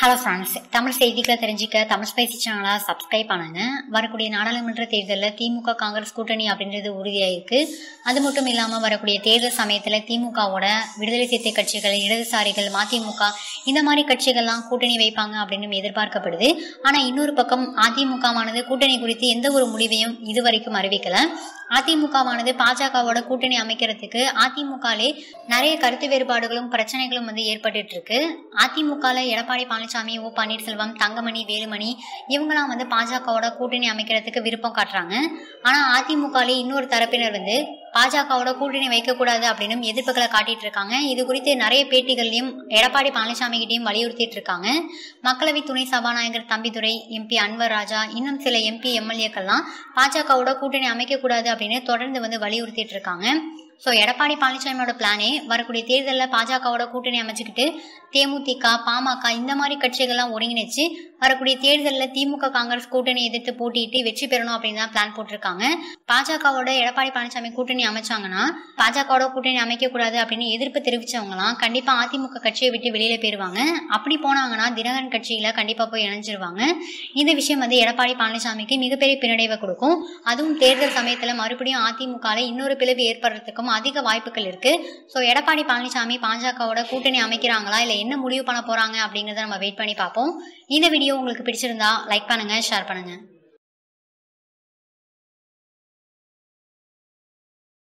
Hello friends Tamil செய்திகளை தெரிஞ்சுக்க Tamil spicy சேனலை சப்ஸ்கிரைப் பண்ணுங்க. வரக்கூடிய நாடாளுமன்ற தேர்தலில் திமுக காங்கிரஸ் கூட்டணி அப்படின்றது உறுதியாயிருக்கு. அது மட்டும் இல்லாமல் வரக்கூடிய தேர்தல் சமயத்தில் திமுகவோட விடுதலை சிறுத்தை கட்சிகள் இடதுசாரிகள் மதிமுக இந்த மாதிரி கட்சிகள்லாம் கூட்டணி வைப்பாங்க அப்படின்னு எதிர்பார்க்கப்படுது. ஆனால் இன்னொரு பக்கம் அதிமுகவானது கூட்டணி குறித்து எந்த ஒரு முடிவையும் இதுவரைக்கும் அறிவிக்கல. அதிமுகவானது பாஜகவோட கூட்டணி அமைக்கிறதுக்கு அதிமுகலே நிறைய கருத்து வேறுபாடுகளும் பிரச்சனைகளும் வந்து ஏற்பட்டு இருக்கு. அதிமுகவில் எடப்பாடி பழனிசாமி ஓ பன்னீர்செல்வம் தங்கமணி வேலுமணி இவங்கெல்லாம் வந்து பாஜகவோட கூட்டணி அமைக்கிறதுக்கு விருப்பம் காட்டுறாங்க. ஆனா அதிமுகலே இன்னொரு தரப்பினர் வந்து பாஜகவோட கூட்டணி வைக்கக்கூடாது அப்படின்னு எதிர்ப்புகளை காட்டிட்டு இருக்காங்க இது குறித்து நிறைய பேட்டிகள்லையும் எடப்பாடி பழனிசாமி கிட்டையும் வலியுறுத்திட்டு இருக்காங்க மக்களவை துணை சபாநாயகர் தம்பிதுரை எம்பி அன்வர் ராஜா இன்னும் சில எம்பி எம்எல்ஏக்கள்லாம் பாஜகவோட கூட்டணி அமைக்கக்கூடாது அப்படின்னு தொடர்ந்து வந்து வலியுறுத்திட்டு இருக்காங்க ஸோ எடப்பாடி பழனிசாமியோட பிளானே வரக்கூடிய தேர்தலில் பாஜகவோட கூட்டணி அமைச்சுக்கிட்டு தேமுதிக பாமக இந்த மாதிரி கட்சிகள்லாம் ஒருங்கிணைச்சு வரக்கூடிய தேர்தலில் திமுக காங்கிரஸ் கூட்டணி எதிர்த்து போட்டியிட்டு வெற்றி பெறணும் அப்படின்னு தான் பிளான் போட்டிருக்காங்க. பாஜகவோட எடப்பாடி பழனிசாமி கூட்டணி அமைச்சாங்கன்னா பாஜகவோட கூட்டணி அமைக்கக்கூடாது அப்படின்னு எதிர்ப்பு தெரிவிச்சவங்கலாம் கண்டிப்பாக அதிமுக கட்சியை விட்டு வெளியில போயிருவாங்க. அப்படி போனாங்கன்னா தினகரன் கட்சியில கண்டிப்பாக போய் இணைஞ்சிருவாங்க. இந்த விஷயம் வந்து எடப்பாடி பழனிசாமிக்கு மிகப்பெரிய பின்னடைவை கொடுக்கும். அதுவும் தேர்தல் சமயத்தில் மறுபடியும் அதிமுகவில் இன்னொரு பிளவு ஏற்படுறதுக்கும் அதிக வாய்ப்புகள் இருக்கு. ஸோ எடப்பாடி பழனிசாமி பாஜகவோட கூட்டணி அமைக்கிறாங்களா இல்லை என்ன முடிவு பண்ண போறாங்க அப்படிங்கிறத நம்ம வெயிட் பண்ணி பார்ப்போம். இந்த வீடியோ உங்களுக்கு பிடிச்சிருந்தா லைக் பண்ணுங்கள் ஷேர் பண்ணுங்கள்